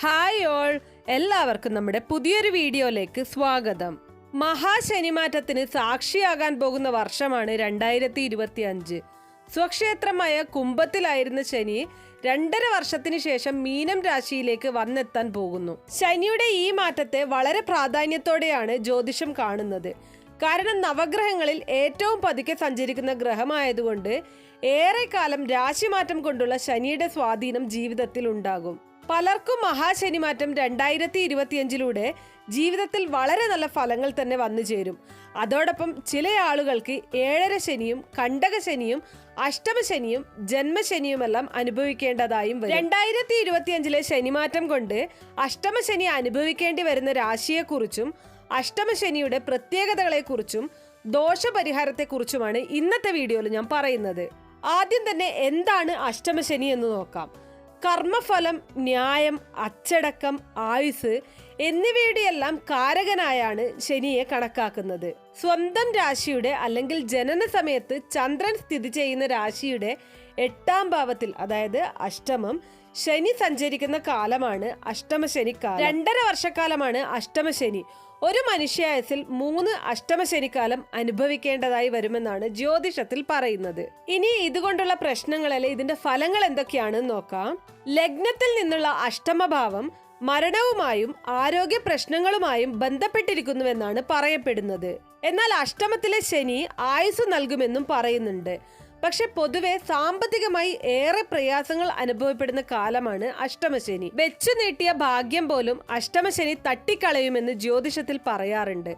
Hi all എല്ലാവർക്കും നമ്മുടെ പുതിയൊരു വീഡിയോയിലേക്ക് സ്വാഗതം. മഹാശനിമാറ്റത്തിന് സാക്ഷിയാകാൻ പോകുന്ന വർഷമാണ് രണ്ടായിരത്തി ഇരുപത്തി അഞ്ച് സ്വക്ഷേത്രമായ കുംഭത്തിലായിരുന്ന ശനി രണ്ടര വർഷത്തിന് ശേഷം മീനം രാശിയിലേക്ക് വന്നെത്താൻ പോകുന്നു. ശനിയുടെ ഈ മാറ്റത്തെ വളരെ പ്രാധാന്യത്തോടെയാണ് ജ്യോതിഷം കാണുന്നത്. കാരണം നവഗ്രഹങ്ങളിൽ ഏറ്റവും പതുക്കെ സഞ്ചരിക്കുന്ന ഗ്രഹമായതുകൊണ്ട് ഏറെക്കാലം രാശിമാറ്റം കൊണ്ടുള്ള ശനിയുടെ സ്വാധീനം ജീവിതത്തിൽ ഉണ്ടാകും. പലർക്കും മഹാശനിമാറ്റം രണ്ടായിരത്തി ഇരുപത്തിയഞ്ചിലൂടെ ജീവിതത്തിൽ വളരെ നല്ല ഫലങ്ങൾ തന്നെ വന്നു ചേരും. അതോടൊപ്പം ചില ആളുകൾക്ക് ഏഴര ശനിയും കണ്ടക ശനിയും അഷ്ടമശനിയും ജന്മശനിയുമെല്ലാം അനുഭവിക്കേണ്ടതായും വരും. രണ്ടായിരത്തി ഇരുപത്തിയഞ്ചിലെ ശനിമാറ്റം കൊണ്ട് അഷ്ടമശനി അനുഭവിക്കേണ്ടി വരുന്ന രാശിയെക്കുറിച്ചും അഷ്ടമശനിയുടെ പ്രത്യേകതകളെക്കുറിച്ചും ദോഷപരിഹാരത്തെക്കുറിച്ചുമാണ് ഇന്നത്തെ വീഡിയോയിൽ ഞാൻ പറയുന്നത്. ആദ്യം തന്നെ എന്താണ് അഷ്ടമശനി എന്ന് നോക്കാം. കർമ്മഫലം ന്യായം അച്ചടക്കം ആയുസ് എന്നിവയുടെയെല്ലാം കാരകനായാണ് ശനിയെ കണക്കാക്കുന്നത്. സ്വന്തം രാശിയുടെ അല്ലെങ്കിൽ ജനന സമയത്ത് ചന്ദ്രൻ സ്ഥിതി ചെയ്യുന്ന രാശിയുടെ എട്ടാം ഭാവത്തിൽ അതായത് അഷ്ടമം ശനി സഞ്ചരിക്കുന്ന കാലമാണ് അഷ്ടമശനിക്കാലം രണ്ടര വർഷക്കാലമാണ് അഷ്ടമശനി ഒരു മനുഷ്യായസിൽ മൂന്ന് അഷ്ടമശനിക്കാലം അനുഭവിക്കേണ്ടതായി വരുമെന്നാണ് ജ്യോതിഷത്തിൽ പറയുന്നത്. ഇനി ഇതുകൊണ്ടുള്ള പ്രശ്നങ്ങളല്ലെ ഇതിന്റെ ഫലങ്ങൾ എന്തൊക്കെയാണെന്ന് നോക്കാം. ലഗ്നത്തിൽ നിന്നുള്ള അഷ്ടമഭാവം മരണവുമായും ആരോഗ്യ പ്രശ്നങ്ങളുമായും ബന്ധപ്പെട്ടിരിക്കുന്നുവെന്നാണ് പറയപ്പെടുന്നത്. എന്നാൽ അഷ്ടമത്തിലെ ശനി ആയുസ് നൽകുമെന്നും പറയുന്നുണ്ട്. പക്ഷെ പൊതുവെ സാമ്പത്തികമായി ഏറെ പ്രയാസങ്ങൾ അനുഭവപ്പെടുന്ന കാലമാണ് അഷ്ടമശനി. വെച്ചു നീട്ടിയ ഭാഗ്യം പോലും അഷ്ടമശനി തട്ടിക്കളയുമെന്ന് ജ്യോതിഷത്തിൽ പറയാറുണ്ട്.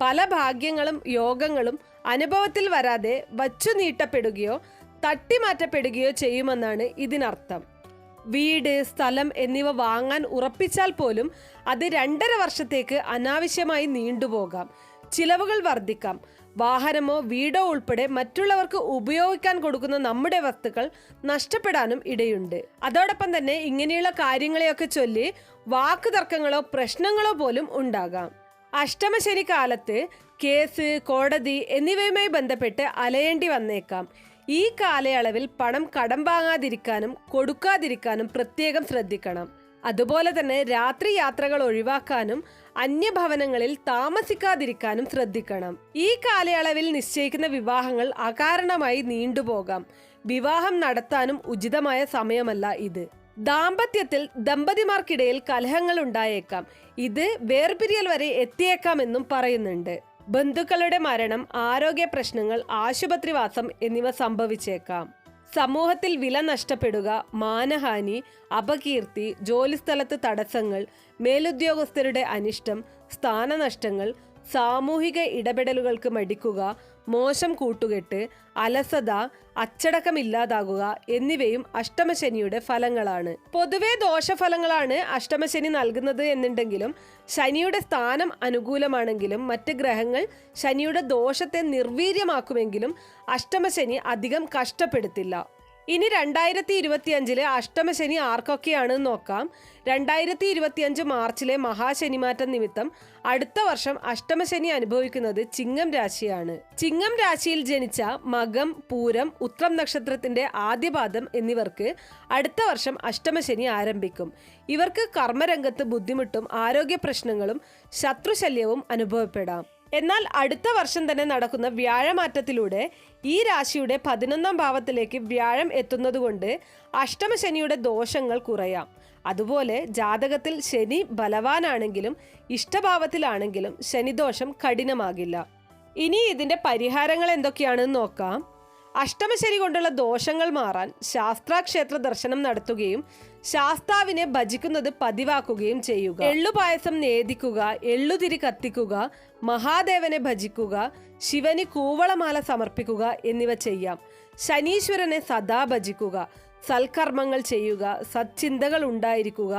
പല ഭാഗ്യങ്ങളും യോഗങ്ങളും അനുഭവത്തിൽ വരാതെ വച്ചു നീട്ടപ്പെടുകയോ തട്ടിമാറ്റപ്പെടുകയോ ചെയ്യുമെന്നാണ് ഇതിനർത്ഥം. വീട് സ്ഥലം എന്നിവ വാങ്ങാൻ ഉറപ്പിച്ചാൽ പോലും അത് രണ്ടര വർഷത്തേക്ക് അനാവശ്യമായി നീണ്ടുപോകാം ചിലവുകൾ വർദ്ധിക്കാം. വാഹനമോ വീടോ ഉൾപ്പെടെ മറ്റുള്ളവർക്ക് ഉപയോഗിക്കാൻ കൊടുക്കുന്ന നമ്മുടെ വസ്തുക്കൾ നഷ്ടപ്പെടാനും ഇടയുണ്ട്. അതോടൊപ്പം തന്നെ ഇങ്ങനെയുള്ള കാര്യങ്ങളെയൊക്കെ ചൊല്ലി വാക്കുതർക്കങ്ങളോ പ്രശ്നങ്ങളോ പോലും ഉണ്ടാകാം. അഷ്ടമശനി കാലത്ത് കേസ് കോടതി എന്നിവയുമായി ബന്ധപ്പെട്ട് അലയേണ്ടി വന്നേക്കാം. ഈ കാലയളവിൽ പണം കടം വാങ്ങാതിരിക്കാനും കൊടുക്കാതിരിക്കാനും പ്രത്യേകം ശ്രദ്ധിക്കണം. അതുപോലെ തന്നെ രാത്രി യാത്രകൾ ഒഴിവാക്കാനും അന്യഭവനങ്ങളിൽ താമസിക്കാതിരിക്കാനും ശ്രദ്ധിക്കണം. ഈ കാലയളവിൽ നിശ്ചയിക്കുന്ന വിവാഹങ്ങൾ അകാരണമായി നീണ്ടുപോകാം. വിവാഹം നടത്താനും ഉചിതമായ സമയമല്ല ഇത്. ദാമ്പത്യത്തിൽ ദമ്പതിമാർക്കിടയിൽ കലഹങ്ങൾ ഉണ്ടായേക്കാം ഇത് വേർപിരിയൽ വരെ എത്തിയേക്കാമെന്നും പറയുന്നുണ്ട്. ബന്ധുക്കളുടെ മരണം ആരോഗ്യ പ്രശ്നങ്ങൾ ആശുപത്രിവാസം എന്നിവ സംഭവിച്ചേക്കാം. സമൂഹത്തിൽ വില നഷ്ടപ്പെടുക മാനഹാനി അപകീർത്തി ജോലിസ്ഥലത്ത് തടസ്സങ്ങൾ മേലുദ്യോഗസ്ഥരുടെ അനിഷ്ടം സ്ഥാനനഷ്ടങ്ങൾ സാമൂഹിക ഇടപെടലുകൾക്ക് മടിക്കുക മോശം കൂട്ടുകെട്ട് അലസത അച്ചടക്കമില്ലാതാകുക എന്നിവയും അഷ്ടമശനിയുടെ ഫലങ്ങളാണ്. പൊതുവെ ദോഷഫലങ്ങളാണ് അഷ്ടമശനി നൽകുന്നത് എന്നുണ്ടെങ്കിലും ശനിയുടെ സ്ഥാനം അനുകൂലമാണെങ്കിലും മറ്റ് ഗ്രഹങ്ങൾ ശനിയുടെ ദോഷത്തെ നിർവീര്യമാക്കുമെങ്കിലും അഷ്ടമശനി അധികം കഷ്ടപ്പെടുത്തില്ല. ഇനി രണ്ടായിരത്തി ഇരുപത്തിയഞ്ചിലെ അഷ്ടമശനി ആർക്കൊക്കെയാണ് നോക്കാം. രണ്ടായിരത്തി ഇരുപത്തിയഞ്ച് മാർച്ചിലെ മഹാശനിമാറ്റം നിമിത്തം അടുത്ത വർഷം അഷ്ടമശനി അനുഭവിക്കുന്നത് ചിങ്ങം രാശിയാണ്. ചിങ്ങം രാശിയിൽ ജനിച്ച മകം പൂരം ഉത്രം നക്ഷത്രത്തിന്റെ ആദ്യപാദം എന്നിവർക്ക് അടുത്ത വർഷം അഷ്ടമശനി ആരംഭിക്കും. ഇവർക്ക് കർമ്മരംഗത്ത് ബുദ്ധിമുട്ടും ആരോഗ്യ പ്രശ്നങ്ങളും ശത്രുശല്യവും അനുഭവപ്പെടാം. എന്നാൽ അടുത്ത വർഷം തന്നെ നടക്കുന്ന വ്യാഴമാറ്റത്തിലൂടെ ഈ രാശിയുടെ പതിനൊന്നാം ഭാവത്തിലേക്ക് വ്യാഴം എത്തുന്നതുകൊണ്ട് അഷ്ടമശനിയുടെ ദോഷങ്ങൾ കുറയാം. അതുപോലെ ജാതകത്തിൽ ശനി ബലവാനാണെങ്കിലും ഇഷ്ടഭാവത്തിലാണെങ്കിലും ശനിദോഷം കഠിനമാകില്ല. ഇനി ഇതിന്റെ പരിഹാരങ്ങൾ എന്തൊക്കെയാണെന്ന് നോക്കാം. അഷ്ടമശനി കൊണ്ടുള്ള ദോഷങ്ങൾ മാറാൻ ശാസ്ത്രാക്ഷേത്ര ദർശനം നടത്തുകയും ശാസ്താവിനെ ഭജിക്കുന്നത് പതിവാക്കുകയും ചെയ്യുക. എള്ളുപായസം നേദിക്കുക എള്ളുതിരി കത്തിക്കുക മഹാദേവനെ ഭജിക്കുക ശിവന് കൂവളമാല സമർപ്പിക്കുക എന്നിവ ചെയ്യാം. ശനീശ്വരനെ സദാ ഭജിക്കുക സൽക്കർമ്മങ്ങൾ ചെയ്യുക സച്ചിന്തകൾ ഉണ്ടായിരിക്കുക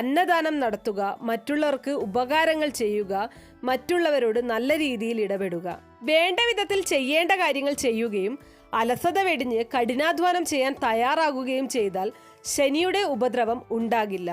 അന്നദാനം നടത്തുക മറ്റുള്ളവർക്ക് ഉപകാരങ്ങൾ ചെയ്യുക മറ്റുള്ളവരോട് നല്ല രീതിയിൽ ഇടപെടുക. വേണ്ട വിധത്തിൽ ചെയ്യേണ്ട കാര്യങ്ങൾ ചെയ്യുകയും അലസത വെടിഞ്ഞ് കഠിനാധ്വാനം ചെയ്യാൻ തയ്യാറാകുകയും ചെയ്താൽ ശനിയുടെ ഉപദ്രവം ഉണ്ടാകില്ല.